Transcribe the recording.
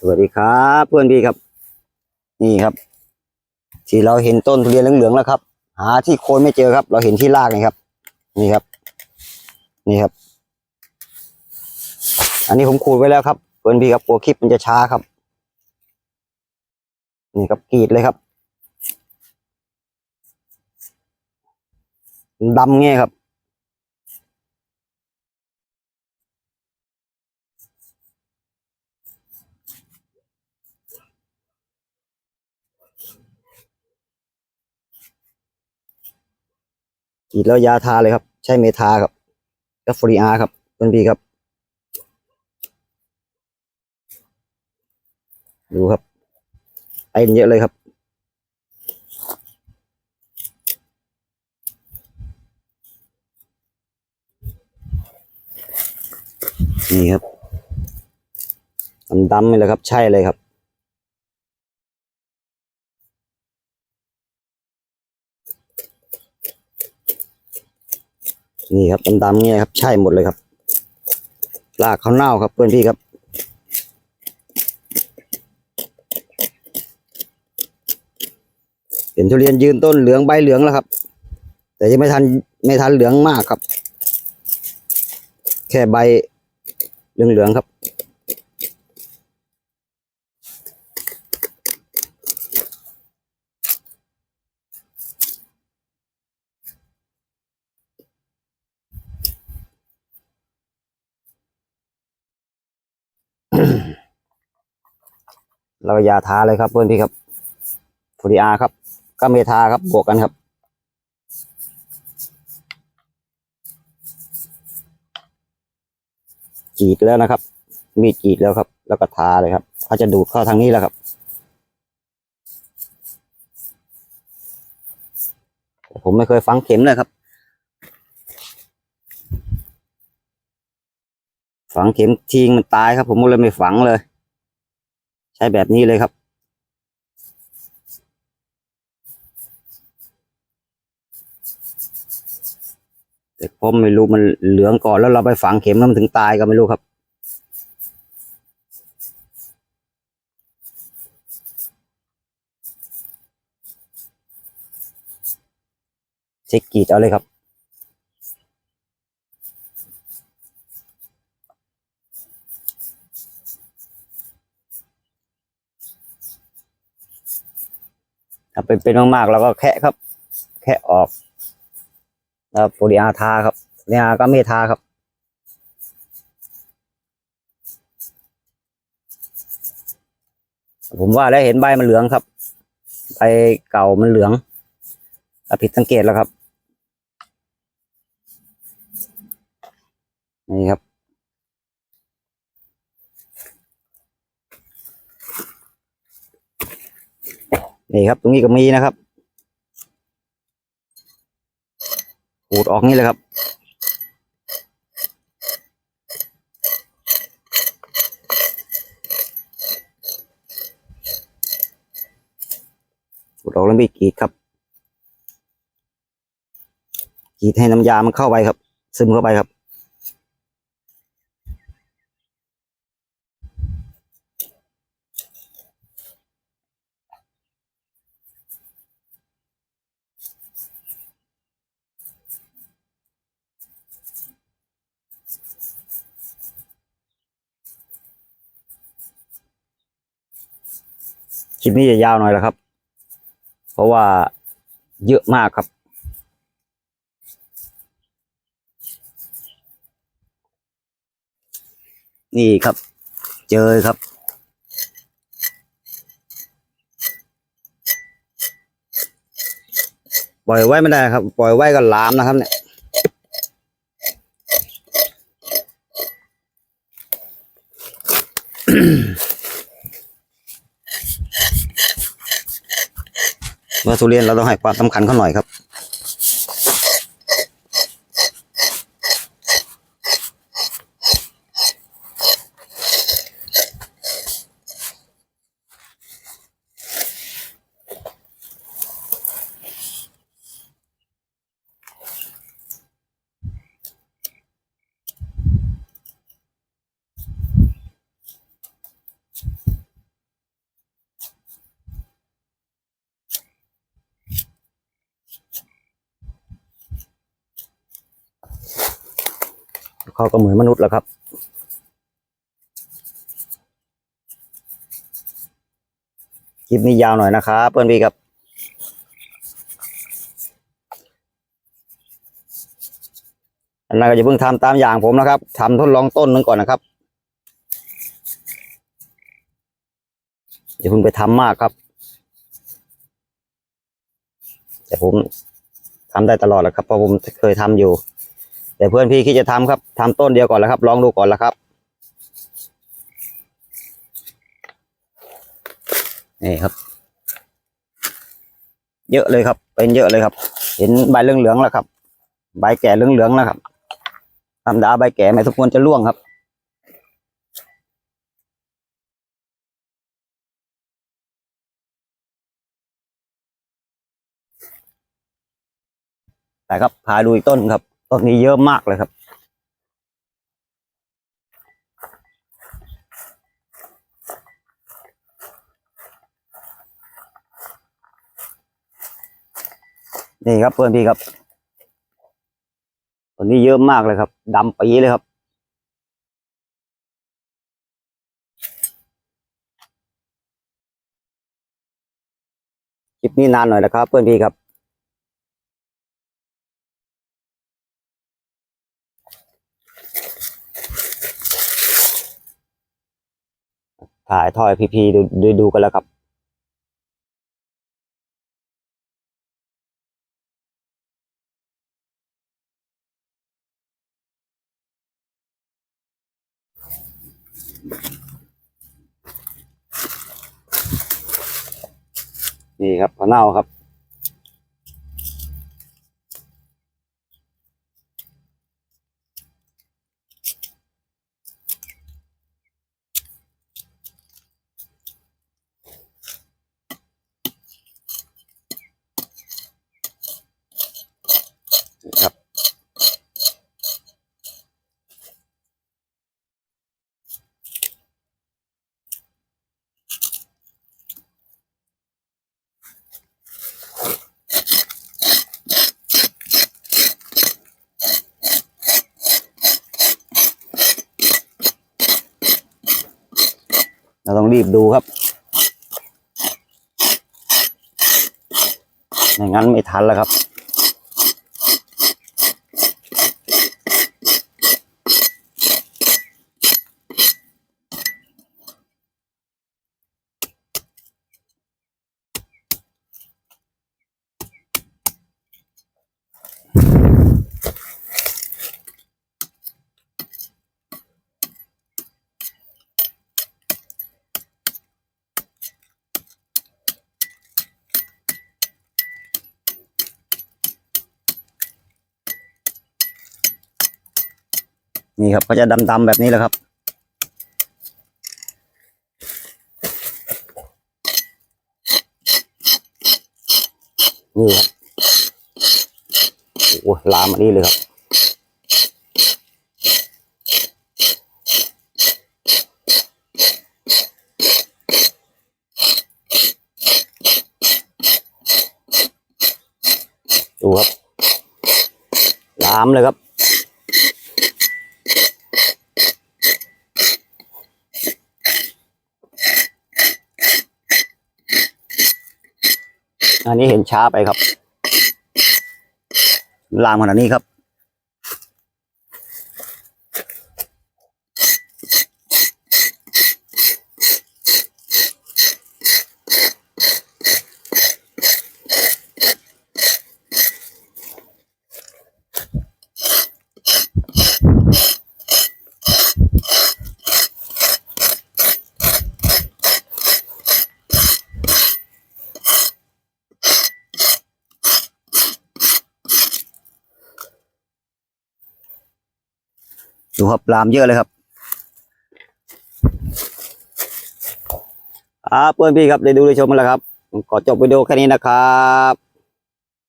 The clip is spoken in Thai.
สวัสดีครับเพื่อนพี่ครับ นี่ครับ ที่เราเห็นต้นทุเรียนเหลืองๆแล้วครับ หาที่โคนไม่เจอครับ เราเห็นที่รากนี่ครับ นี่ครับ นี่ครับ อันนี้ผมขูดไว้แล้วครับเพื่อนพี่ครับกลัวคลิปมันจะช้าครับ นี่ครับกรีดเลยครับดำเงี้ยครับ ฉีดแล้วยาทาเลยครับ ใช่เมทาครับกับฟรีอาครับเพื่อนพี่ครับ ดูครับ ไอเยอะเลยครับนี่ครับดำๆนี่เลยครับ ใช่เลยครับ นี่ครับดำๆเนี่ยครับ ใช่หมดเลยครับลากเขาเน่าครับเพื่อนพี่ครับ เห็นทุเรียนยืนต้นเหลืองใบเหลืองแล้วครับ แต่ยังไม่ทันไม่ทันเหลืองมากครับ แค่ใบเหลืองๆครับ เราอย่าทาเลยครับเพื่อนพี่ครับฟูริอาครับ ก็เมทาครับบวกกันครับ จีดแล้วนะครับ มีดจีดแล้วครับ แล้วก็ทาเลยครับเขาจะดูดเข้าทางนี้แล้วครับผมไม่เคยฝังเข็มเลยครับ ฝังเข็มทิ้งมันตายครับ ผมก็เลยไม่ฝังเลย ใช้แบบนี้เลยครับ แต่ผมไม่รู้มันเหลืองก่อนแล้วเราไปฝังเข็มแล้วมันถึงตายก็ไม่รู้ครับเช็คกีดเอาเลยครับ ถ้าเป็นเป็นมากๆเราก็แคะครับ แคะออกแล้วโปรดีอาทาครับเนี่ยก็ไม่ทาครับ ผมว่าได้วเห็นใบมันเหลืองครับใบเก่ามันเหลืองถ้าผิดสังเกตแล้วครับ นี่ครับ นี่ครับ ตรงนี้ก็มีนะครับขูดออกนี่เลยครับ ขูดออกแล้วมีกรีดครับ กรีดให้น้ำยามันเข้าไปครับ ซึมเข้าไปครับ คลิปนี้จะยาวหน่อยแล้วครับ เพราะว่าเยอะมากครับ นี่ครับ เจอครับ ปล่อยไว้ไม่ได้ครับ ปล่อยไว้ก็ลามนะครับเนี่ย ว่าทุเรียนเราต้องให้ความสำคัญเขาหน่อยครับ เขาก็เหมือนมนุษย์แล้วครับ คลิปนี้ยาวหน่อยนะครับเพื่อนพี่ครับอันนั้นก็จะเพิ่งทำตามอย่างผมนะครับทำทดลองต้นนึงก่อนนะครับอย่าเพิ่งไปทำมากครับ แต่ผมทำได้ตลอดแหล้วครับเพราะผมเคยทำอยู่ แต่เพื่อนพี่คิดจะทำครับทำต้นเดียวก่อนแล้วครับ ลองดูก่อนแล้วครับนี่ครับ เยอะเลยครับ เป็นเยอะเลยครับ เห็นใบเหลืองๆแล้วครับ ใบแก่เหลืองๆแล้วครับธรรมดาใบแก่ไม่ทุกคนจะร่วงครับแต่ครับพาดูอีกต้นครับ ต้นนี้เยอะมากเลยครับ นี่ครับเพื่อนพี่ครับต้นนี้เยอะมากเลยครับดำปีเลยครับ คลิปนี้นานหน่อยนะครับเพื่อนพี่ครับ ถ่ายทอยพีพีดูดูดูกันแล้วครับนี่ครับพะเน่าครับ เราต้องรีบดูครับไม่งั้นไม่ทันแล้วครับ นี่ครับก็จะดำๆแบบนี้แหละครับ นี่ครับโอ้ลามมานี่เลยครับดูครับลามเลยครับ อันนี้เห็นช้าไปครับ ลามขนาดนี้ครับ ดูครับลามเยอะเลยครับอ่าเพื่อนพี่ครับได้ดูได้ชมมาแล้วครับผมขอจบวิดีโอแค่นี้นะครับ